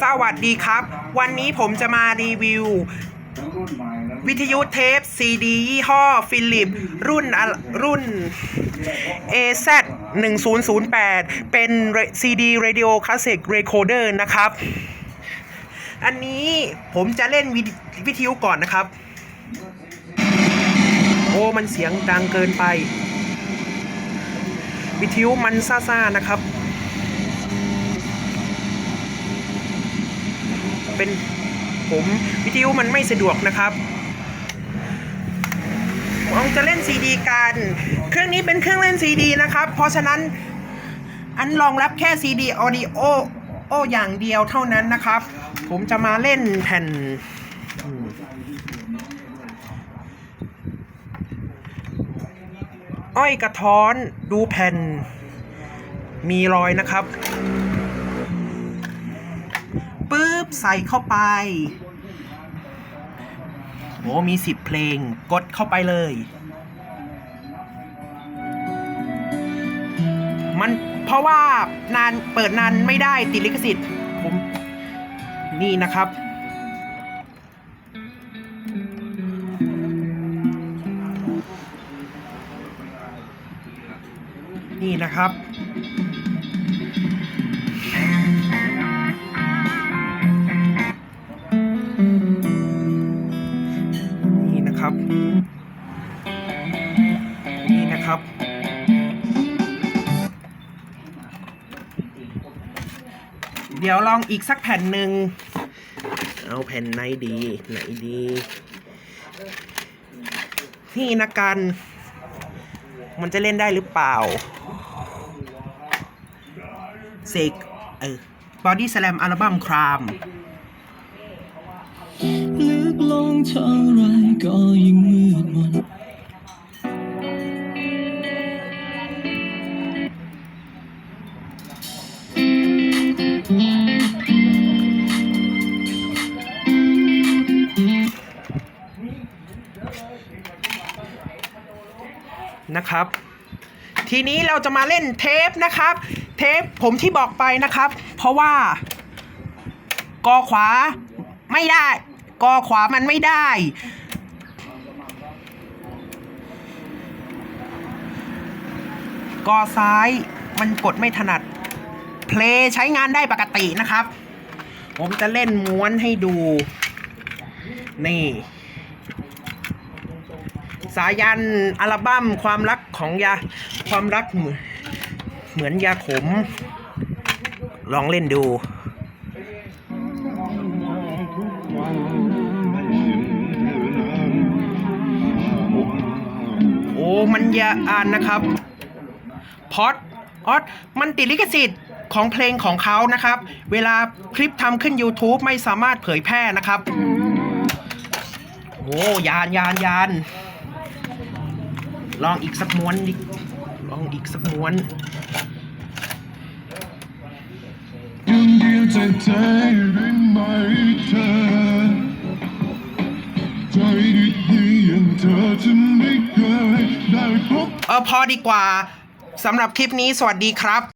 สวัสดีครับ วันนี้ผมจะมารีวิว วิทยุเทปซีดียี่ห้อฟิลิป รุ่นอะรุ่น AZ 1008 เป็น CD Radio Classic Recorder นะครับ อันนี้ผมจะเล่นวิวิทยุก่อนนะครับ โอ้ มันเสียงดังเกินไป วิทยุมันซ่าๆนะครับ เป็นผมวิทยุมันไม่สะดวกนะครับเราจะเล่นซีดีกัน เครื่องนี้เป็นเครื่องเล่นซีดีนะครับ เพราะฉะนั้นอันรองรับแค่ซีดีออดิโอโออย่างเดียวเท่านั้นนะครับ ผมจะมาเล่นแผ่นอ้อยกระท้อนดูแผ่นมีรอยนะครับ ปึ๊บใส่เข้าไปโอ้มีสิบเพลงกดเข้าไปเลย มันเพราะว่านานเปิดนานไม่ได้ติดลิขสิทธิ์ผมนี่นะครับ นี่นะครับ นะครับ เดี๋ยวลองอีกสักแผ่นหนึ่งเอาแผ่นไหนดี ไหนดีนี่นะกัน มันจะเล่นได้หรือเปล่าเสกเออบอดี้สแลมอัลบั้มครามลึกลงเท่าไรก็ยิ่งมืดมน นะครับ ทีนี้เราจะมาเล่นเทปนะครับ เทปผมที่บอกไปนะครับ เพราะว่ากอขวาไม่ได้กอขวามันไม่ได้ กอซ้ายมันกดไม่ถนัด เพลงใช้งานได้ปกตินะครับ ผมจะเล่นม้วนให้ดู นี่ สายันอัลบั้มความรักของยาความรักเหมือนเหมือนยาขม ลองเล่นดูโอ้มันยาอ่านนะครับพอดออดมันติดลิขสิทธิ์ของเพลงของเขานะครับ เวลาคลิปทำขึ้น YouTube ไม่สามารถเผยแพร่นะครับ โอ้ยานยานยาน ลองอีกสักม้วนดิลองอีกสักม้วนยังเดียวใจใจได้ไหมเธอใจดีๆอย่างเธอจะไม่เคยได้พบ เออพอดีกว่าสำหรับคลิปนี้สวัสดีครับ